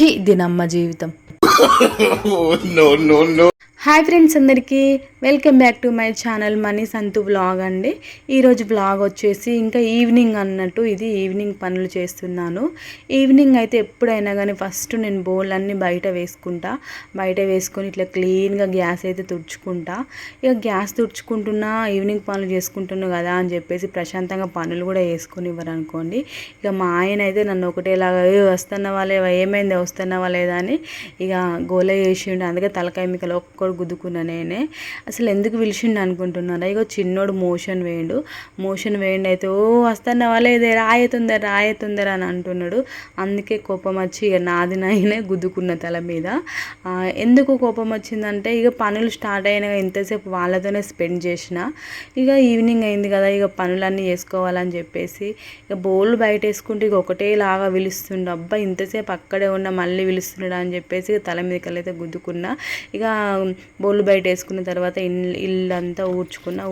ఛీ దినమ్మ జీవితం. Oh, hi friends అందరికీ. Welcome back to my channel Mani Santhu blog అండి. ఈరోజు బ్లాగ్ వచ్చేసి ఇంకా ఈవినింగ్ అన్నట్టు ఇది ఈవినింగ్ పనులు చేస్తున్నాను. ఈవినింగ్ అయితే ఎప్పుడైనా కానీ ఫస్ట్ నేను బౌల్ అన్నీ బయట వేసుకుంటా. బయట వేసుకొని ఇట్లా క్లీన్గా గ్యాస్ అయితే తుడుచుకుంటా. ఇక గ్యాస్ తుడుచుకుంటున్నా ఈవినింగ్ పనులు చేసుకుంటున్నా కదా అని చెప్పేసి ప్రశాంతంగా పనులు కూడా వేసుకొని ఇవ్వరు అనుకోండి. ఇక మా ఆయన అయితే నన్ను ఒకటేలాగా "ఏ, వస్తున్నావా లేవా? ఏమైంది? వస్తున్నావా లేదా? అని ఇక గోల చేసిండు. అందుకే తలకాయ మికలు ఒక్కడు గుద్దుకున్నా నేనే. అసలు ఎందుకు పిలిచిండు అనుకుంటున్నాను ఇక చిన్నోడు మోషన్ వేయండు. మోషన్ వేయండి అయితే ఓ వస్తున్నావా లేదే రాయతుందర రాయతుందర అని అంటున్నాడు. అందుకే కోపం వచ్చి ఇక నాది నాయనే గుద్దుకున్న తల మీద. ఎందుకు కోపం వచ్చిందంటే ఇక పనులు స్టార్ట్ అయిన ఇంతసేపు వాళ్ళతోనే స్పెండ్ చేసిన. ఇక ఈవినింగ్ అయింది కదా ఇక పనులన్నీ చేసుకోవాలని చెప్పేసి ఇక బౌల్ బయట వేసుకుంటే ఇక ఒకటేలాగా పిలుస్తుండు. అబ్బా ఇంతసేపు అక్కడే ఉన్న మళ్ళీ పిలుస్తున్నాడు అని చెప్పేసి ఇక తల మీదకైతే గుద్దుకున్నా. ఇక బౌల్ బయట వేసుకున్న తర్వాత ఇల్లు ఇల్లు అంతా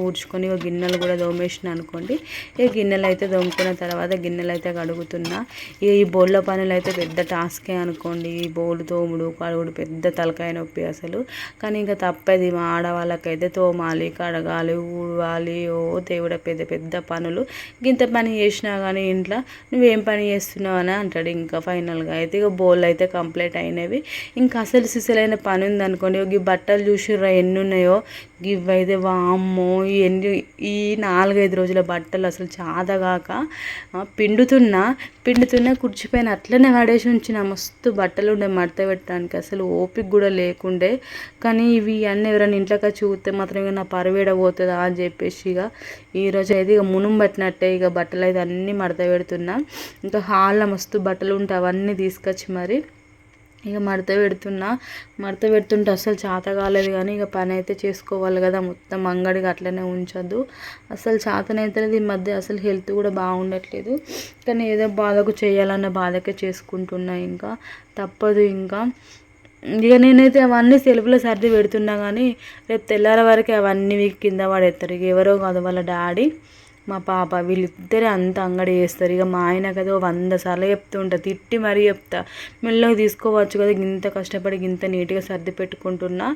ఊడ్చుకొని ఒక గిన్నెలు కూడా దోమేసిన అనుకోండి. ఇక గిన్నెలు అయితే దోముకున్న తర్వాత గిన్నెలు అయితే కడుగుతున్నా. ఇక ఈ బౌల్ల పనులు అయితే పెద్ద టాస్కే అనుకోండి. ఈ బౌల్ తోముడు కడుగుడు పెద్ద తలకాయ నొప్పి అసలు. కానీ ఇంకా తప్పది మా ఆడవాళ్ళకైతే తోమాలి కడగాలి ఊడవాలి. ఓ దేవుడ పెద్ద పెద్ద పనులు. ఇంత పని చేసినా కానీ ఇంట్లో నువ్వేం పని చేస్తున్నావు అని అంటాడు ఇంకా ఫైనల్గా. అయితే ఇక బౌల్ అయితే కంప్లీట్ అయినవి. ఇంకా అసలు సిసలైన పని ఉందనుకోండి ఈ బట్టలు చూసిర్రా ఎన్ని ఉన్నాయో ఇవి అయితే వామ్మో ఎన్ని ఈ నాలుగైదు రోజుల బట్టలు అసలు చాదగాక పిండుతున్నా పిండుతున్నా కుర్చిపోయిన అట్లనే పడేసి ఉంచిన. మస్తు బట్టలు ఉండే మడత పెట్టడానికి అసలు ఓపిక కూడా లేకుండే. కానీ ఇవి అన్నీ ఎవరైనా ఇంట్లోకి చూస్తే మాత్రం ఇక నా పరువేడ పోతుందా అని చెప్పేసి ఇక ఈరోజు అయితే ఇక మునుం పట్టినట్టే ఇక బట్టలు అయితే అన్నీ మడత పెడుతున్నా. ఇంకా హాల్లో మస్తు బట్టలు ఉంటాయి అవన్నీ తీసుకొచ్చి మరి ఇక మడత పెడుతున్నా. మడత పెడుతుంటే అసలు చేత కాలేదు కానీ ఇక పని అయితే చేసుకోవాలి కదా. మొత్తం అంగడికి అట్లనే ఉంచొద్దు. అసలు చేతనైతే ఈ మధ్య అసలు హెల్త్ కూడా బాగుండట్లేదు. కానీ ఏదో బాధకు చేయాలన్న బాధకే చేసుకుంటున్నా ఇంకా. తప్పదు ఇంకా. ఇక నేనైతే అవన్నీ సెల్ఫ్లో సర్ది పెడుతున్నా కానీ రేపు తెల్లారి వరకు అవన్నీ కింద పడేస్తారు ఇక ఎవరో కాదు వాళ్ళ డాడీ. మా పాప వీళ్ళిద్దరే అంత అంగడి చేస్తారు. ఇక మా ఆయన కదా వంద సార్లు చెప్తుంటా తిట్టి మరీ చెప్తా. మెల్లగా తీసుకోవచ్చు కదా ఇంత కష్టపడి ఇంత నీట్గా సర్ది పెట్టుకుంటున్నా.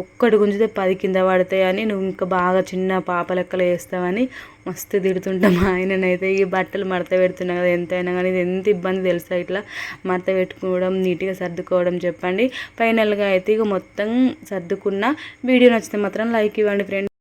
ఒక్కటి గుంజితే పది కింద పడతాయని నువ్వు ఇంకా బాగా చిన్న పాప లెక్కలు వేస్తావని మస్తు తిడుతుంటా మా ఆయననైతే. ఈ బట్టలు మడత పెడుతున్నా కదా ఎంతైనా కానీ ఇది ఎంత ఇబ్బంది తెలుసా ఇట్లా? మడత పెట్టుకోవడం నీట్గా సర్దుకోవడం చెప్పండి. ఫైనల్గా అయితే ఇక మొత్తం సర్దుకున్న వీడియో నచ్చితే మాత్రం లైక్ ఇవ్వండి ఫ్రెండ్స్